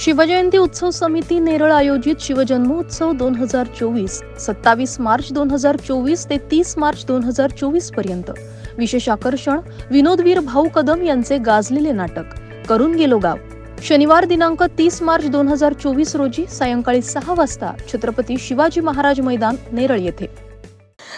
शिवजयंती उत्सव समिती नेरळ आयोजित शिवजन्मोत्सव दोन हजार चोवीस सत्तावीस मार्च दोन हजार चोवीस ते तीस मार्च दोन हजार चोवीसपर्यंत. विशेष आकर्षण विनोदवीर भाऊ कदम यांचे गाजलेले नाटक करून गेलो गाव. शनिवार दिनांक तीस मार्च दोन हजार चोवीस रोजी सायंकाळी सहा वाजता छत्रपती शिवाजी महाराज मैदान नेरळ येथे.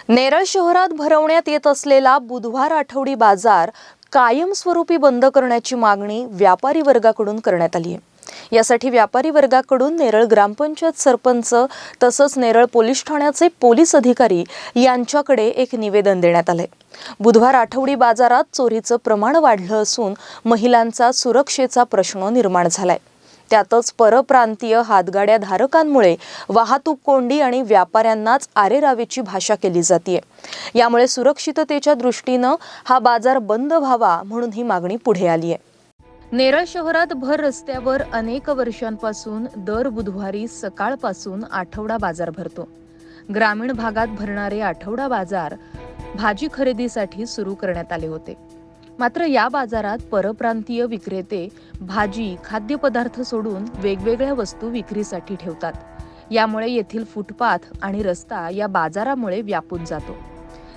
नेरळ शहरात भरवण्यात येत असलेला बुधवार आठवडी बाजार कायमस्वरूपी बंद करण्याची मागणी व्यापारी वर्गाकडून करण्यात आली आहे. यासाठी व्यापारी वर्गाकडून नेरळ ग्रामपंचायत सरपंच तसंच नेरळ पोलीस ठाण्याचे पोलीस अधिकारी यांच्याकडे एक निवेदन देण्यात आले बुधवार आठवडी बाजारात चोरीचं प्रमाण वाढलं असून महिलांचा सुरक्षेचा प्रश्न निर्माण झालाय. त्यातच परप्रांतीय हातगाड्या धारकांमुळे वाहतूक कोंडी आणि व्यापाऱ्यांनाच आरेरावीची भाषा केली जाते यामुळे सुरक्षिततेच्या दृष्टीनं हा बाजार बंद व्हावा म्हणून ही मागणी पुढे आली आहे नेरळ शहरात भर रस्त्यावर अनेक वर्षांपासून दर बुधवारी सकाळपासून आठवडा बाजार भरतो. ग्रामीण भागात भरणारे आठवडा बाजार भाजी खरेदीसाठी सुरू करण्यात आले होते. मात्र या बाजारात परप्रांतीय विक्रेते भाजी खाद्यपदार्थ सोडून वेगवेगळ्या वस्तू विक्रीसाठी ठेवतात. यामुळे येथील फुटपाथ आणि रस्ता या बाजारामुळे व्यापून जातो.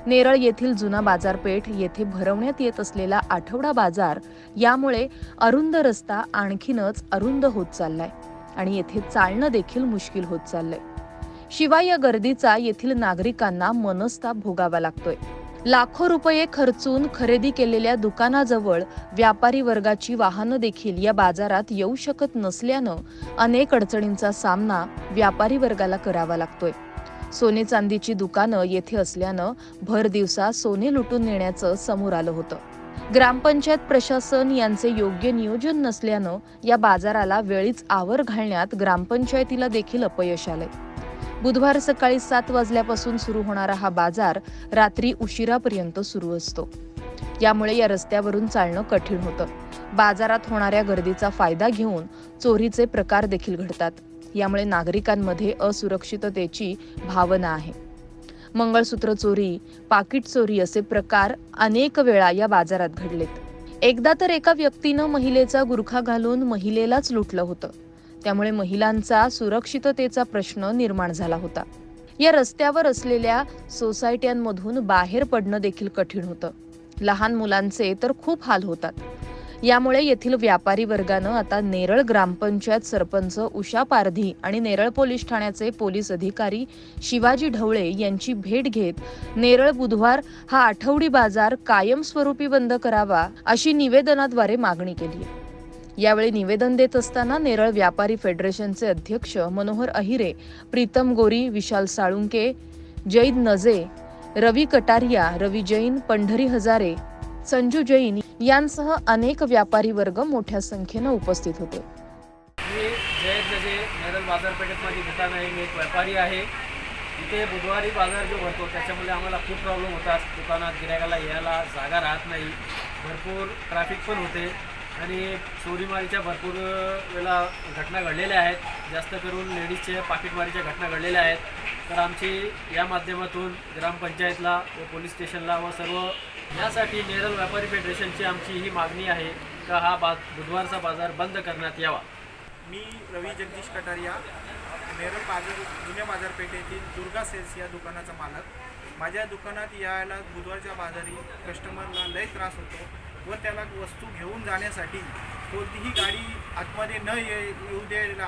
नेरळ येथील जुना बाजारपेठ येथे भरवण्यात येत असलेला आठवडा बाजार यामुळे अरुंद रस्ता आणखीनच अरुंद होत चाललाय आणि येथे चालणं देखील मुश्किल होत चाललंय. शिवाय या गर्दीचा येथील नागरिकांना मनस्ताप भोगावा लागतोय. लाखो रुपये खर्चून खरेदी केलेल्या दुकानाजवळ व्यापारी वर्गाची वाहनं देखील या बाजारात येऊ शकत नसल्यानं अनेक अडचणींचा सामना व्यापारी वर्गाला करावा लागतोय. सोने चांदीची दुकानं येथे असल्यानं भर दिवसा सोने लुटून नेण्याचं समोर आलं होतं. ग्रामपंचायत प्रशासन यांचे योग्य नियोजन नसल्यानं या बाजाराला वेळीच आवर घालण्यात ग्रामपंचायतीला देखील अपयश आलंय. बुधवार सकाळी सात वाजल्यापासून सुरू होणारा हा बाजार रात्री उशिरापर्यंत सुरू असतो. यामुळे या रस्त्यावरून चालणं कठीण होतं. बाजारात होणाऱ्या गर्दीचा फायदा घेऊन चोरीचे प्रकार देखील घडतात. यामुळे नागरिकांमध्ये असुरक्षिततेची भावना आहे. मंगळसूत्र चोरी पाकिट चोरी असे प्रकार अनेक वेळा या बाजारात घडलेत. एकदा तर एका व्यक्तीनं महिलेचा गुरखा घालून महिलेलाच लुटलं होतं. त्यामुळे महिलांचा सुरक्षिततेचा प्रश्न निर्माण झाला होता. या रस्त्यावर असलेल्या सोसायट्यांमधून बाहेर पडणं देखील कठीण होतं. लहान मुलांचे तर खूप हाल होतात. यामुळे येथील व्यापारी वर्गानं आता नेरळ ग्रामपंचायत सरपंच उषा पारधी आणि नेरळ पोलीस ठाण्याचे पोलीस अधिकारी शिवाजी ढवळे यांची भेट घेत नेरळ बुधवार हा आठवडी बाजार कायमस्वरूपी बंद करावा अशी निवेदनाद्वारे मागणी केली आहे. यावेळी निवेदन देत असताना नेरळ व्यापारी फेडरेशनचे अध्यक्ष मनोहर अहिरे प्रीतम गोरी विशाल साळुंके जैद नजे रवी कटारिया रवी जैन पंढरी हजारे संजू जैन यांसह अनेक व्यापारी वर्ग मोठ्या संख्येनं उपस्थित होते. मी जयत गजे नेरल बाजारपेठेत माझी दुकान आहे. मी एक व्यापारी आहे. इथे बुधवारी बाजार जो भरतो त्याच्यामुळे आम्हाला खूप प्रॉब्लेम होतात. दुकानात गिरायकाला यायला जागा राहत नाही. भरपूर ट्रॅफिक पण होते. आणि चोरीमारीच्या भरपूर वेळा घटना घडलेल्या आहेत. जास्त करून लेडीजचे पाकिटमारीच्या घटना घडलेल्या आहेत. तर आमची या माध्यमातून ग्रामपंचायतला व पोलीस स्टेशनला व सर्व यासाठी नेरल व्यापारी फेडरेशनची आमची ही मागणी आहे का हा बा बुधवारचा बाजार बंद करण्यात यावा. मी रवी जगदीश कटारिया नेरल बाजार जुन्या बाजारपेठेतील दुर्गा सेल्स या दुकानाचा मालक. माझ्या दुकानात यायला बुधवारच्या बाजारी कस्टमरला लय त्रास होतो व त्याला वस्तू घेऊन जाण्यासाठी कोणतीही गाडी आतमध्ये न ये येऊ द्यायला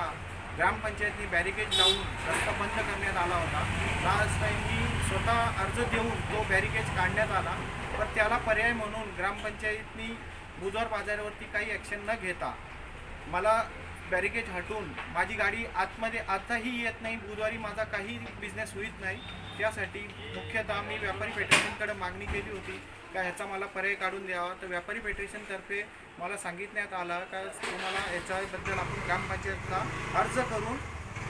ग्रामपंचायतनी बॅरिकेड लावून रस्ता बंद करण्यात आला होता. लास्ट टाईम मी स्वतः अर्ज देऊन तो बॅरिकेड काढण्यात आला पण त्याला पर्याय म्हणून ग्रामपंचायतनी बुधवार बाजारावरती काही ॲक्शन न घेता मला बॅरिकेज हटवून माझी गाडी आतमध्ये आताही येत नाही. बुधवारी माझा काही बिझनेस होईत नाही. त्यासाठी मुख्यतः मी व्यापारी फेडरेशनकडे मागणी केली होती. का ह्याचा मला पर्याय काढून द्यावा? तर व्यापारी फेडरेशनतर्फे मला सांगितण्यात आलं का तुम्हाला याच्याबद्दल आपण ग्रामपंचायतला अर्ज करून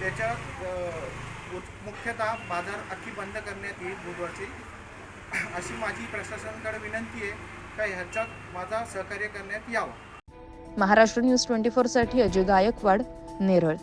त्याच्यात मुख्यतः बाजार अख्खी बंद करण्यात येईल बुधवारची. अशी माझी प्रशासनाकडे विनंती आहे. का ह्याच्यात माझा सहकार्य करण्यात यावं? महाराष्ट्र न्यूज ट्वेंटी फोरसाठी अजय गायकवाड नेरळ.